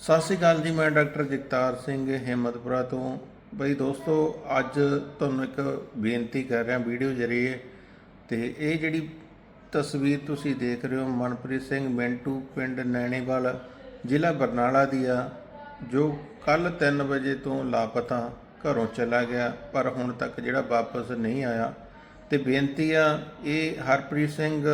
ਸਤਿ ਸ਼੍ਰੀ ਅਕਾਲ ਜੀ, ਮੈਂ ਡਾਕਟਰ ਜਗਤਾਰ ਸਿੰਘ ਹਿੰਮਤਪੁਰਾ ਤੋਂ। ਬਈ ਦੋਸਤੋ, ਅੱਜ ਤੁਹਾਨੂੰ ਇੱਕ ਬੇਨਤੀ ਕਰ ਰਿਹਾ, ਵੀਡੀਓ ਜਰੀਏ। ਤੇ ਇਹ ਜਿਹੜੀ ਤਸਵੀਰ ਤੁਸੀਂ ਦੇਖ ਰਹੇ ਹੋ, ਮਨਪ੍ਰੀਤ ਸਿੰਘ ਮਿੰਟੂ, ਪਿੰਡ ਨੈਣੇਵਾਲ, ਜ਼ਿਲ੍ਹਾ ਬਰਨਾਲਾ ਦੀ ਆ, ਜੋ ਕੱਲ 3 ਵਜੇ ਤੋਂ ਲਾਪਤਾ ਘਰੋਂ ਚਲਾ ਗਿਆ, ਪਰ ਹੁਣ ਤੱਕ ਜਿਹੜਾ ਵਾਪਸ ਨਹੀਂ ਆਇਆ। ਤੇ ਬੇਨਤੀ ਆ, ਇਹ ਹਰਪ੍ਰੀਤ ਸਿੰਘ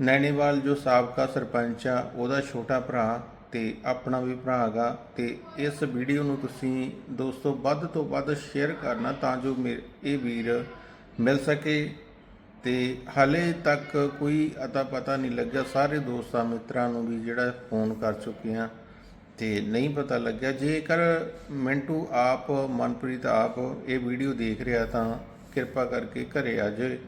ਨੈਣੇਵਾਲ ਜੋ ਸਾਬਕਾ ਸਰਪੰਚ ਆ, ਉਹਦਾ ਛੋਟਾ ਭਰਾ ਤੇ ਆਪਣਾ ਵੀ ਭਰਾ ਹੈਗਾ ਤੇ ਇਸ ਵੀਡੀਓ ਨੂੰ ਤੁਸੀਂ ਦੋਸਤੋ ਵੱਧ ਤੋਂ ਵੱਧ ਸ਼ੇਅਰ ਕਰਨਾ ਤਾਂ ਜੋ ਮੇ- ਇਹ ਵੀਰ ਮਿਲ ਸਕੇ। ਤੇ ਹਾਲੇ ਤੱਕ ਕੋਈ ਅਤਾ ਪਤਾ ਨਹੀਂ ਲੱਗਿਆ, ਸਾਰੇ ਦੋਸਤਾਂ ਮਿੱਤਰਾਂ ਨੂੰ ਵੀ ਜਿਹੜਾ ਫੋਨ ਕਰ ਚੁੱਕੇ ਆ ਤੇ ਨਹੀਂ ਪਤਾ ਲੱਗਿਆ, ਜੇਕਰ ਮਿੰਟੂ ਆਪ, ਮਨਪ੍ਰੀਤ ਆਪ ਇਹ ਵੀਡੀਓ ਦੇਖ ਰਿਹਾ ਤਾਂ ਕਿਰਪਾ ਕਰਕੇ ਘਰੇ ਆ ਜਾਏ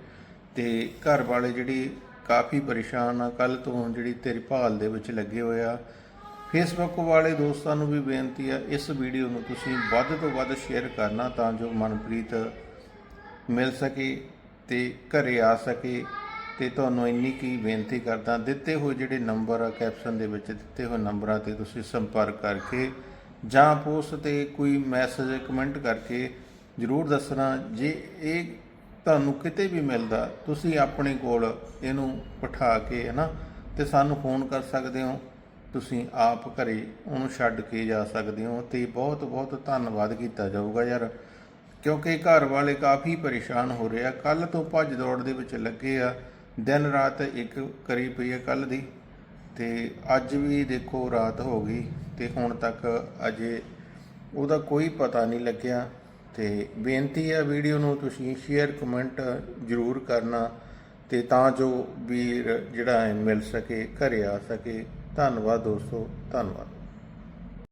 ਤੇ ਘਰ ਵਾਲੇ ਜਿਹੜੀ ਕਾਫੀ ਪਰੇਸ਼ਾਨ ਆ ਕੱਲ ਤੋਂ ਜਿਹੜੀ ਤੇਰੀ ਭਾਲ ਦੇ ਵਿੱਚ ਲੱਗੇ ਹੋਏ ਆ ਫੇਸਬੁੱਕ ਵਾਲੇ ਦੋਸਤਾਂ ਨੂੰ ਵੀ ਬੇਨਤੀ ਆ ਇਸ ਵੀਡੀਓ ਨੂੰ ਤੁਸੀਂ ਵੱਧ ਤੋਂ ਵੱਧ ਸ਼ੇਅਰ ਕਰਨਾ ਤਾਂ ਜੋ ਮਨਪ੍ਰੀਤ ਮਿਲ ਸਕੇ ਤੇ ਘਰੇ ਆ ਸਕੇ ਤੇ ਤੁਹਾਨੂੰ ਇੰਨੀ ਕੀ ਬੇਨਤੀ ਕਰਦਾ, ਦਿੱਤੇ ਹੋਏ ਜਿਹੜੇ ਨੰਬਰ ਆ ਕੈਪਸ਼ਨ ਦੇ ਵਿੱਚ ਦਿੱਤੇ ਹੋਏ ਨੰਬਰਾਂ ਤੇ ਤੁਸੀਂ ਸੰਪਰਕ ਕਰਕੇ ਜਾਂ ਪੋਸਟ ਤੇ ਕੋਈ ਮੈਸੇਜ ਕਮੈਂਟ ਕਰਕੇ ਜਰੂਰ ਦੱਸਣਾ, ਜੇ ਇਹ ਤੁਹਾਨੂੰ ਕਿਤੇ ਵੀ ਮਿਲਦਾ, ਤੁਸੀਂ ਆਪਣੇ ਕੋਲ ਇਹਨੂੰ ਬਿਠਾ ਕੇ ਹੈ ਨਾ ਤੇ ਸਾਨੂੰ ਫੋਨ ਕਰ ਸਕਦੇ ਹੋ। ਤੁਸੀਂ ਆਪ ਘਰੇ ਉਹਨੂੰ ਛੱਡ ਕੇ ਜਾ ਸਕਦੇ ਹੋ ਤੇ ਬਹੁਤ ਬਹੁਤ ਧੰਨਵਾਦ ਕੀਤਾ ਜਾਊਗਾ ਯਾਰ। ਕਿਉਂਕਿ ਘਰ ਵਾਲੇ ਕਾਫੀ ਪਰੇਸ਼ਾਨ ਹੋ ਰਹੇ ਆ। ਕੱਲ ਤੋਂ ਭੱਜ ਦੌੜ ਦੇ ਵਿੱਚ ਲੱਗੇ ਆ। ਦਿਨ ਰਾਤ ਇੱਕ ਕਰੀ ਪਈ ਹੈ ਕੱਲ ਦੀ। ਤੇ ਅੱਜ ਵੀ ਦੇਖੋ ਰਾਤ ਹੋ ਗਈ ਤੇ ਹੁਣ ਤੱਕ ਅਜੇ ਉਹਦਾ ਕੋਈ ਪਤਾ ਨਹੀਂ ਲੱਗਿਆ। ਤੇ ਬੇਨਤੀ ਹੈ ਵੀਡੀਓ ਨੂੰ ਤੁਸੀਂ ਸ਼ੇਅਰ, ਕਮੈਂਟ ਜ਼ਰੂਰ ਕਰਨਾ ਤੇ ਤਾਂ ਜੋ ਵੀਰ ਜਿਹੜਾ ਹੈ ਮਿਲ ਸਕੇ, ਘਰੇ ਆ ਸਕੇ। ਧੰਨਵਾਦ ਦੋਸਤੋ ਧੰਨਵਾਦ।